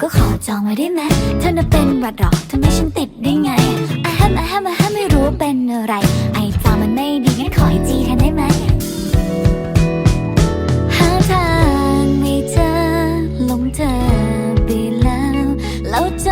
ก็ขอจองไว้ได้ไหมเธอน่ะเป็นหวัดหรอกทำไมฉันติดได้ไงอะแฮมอะแฮมอะแฮมไม่รู้เป็นอะไร ไอจอมันไม่ดีงั้นขอไอจีแทนได้ไหมหาทางไม่เจอหลงเธอไปแล้ว แล้วใจ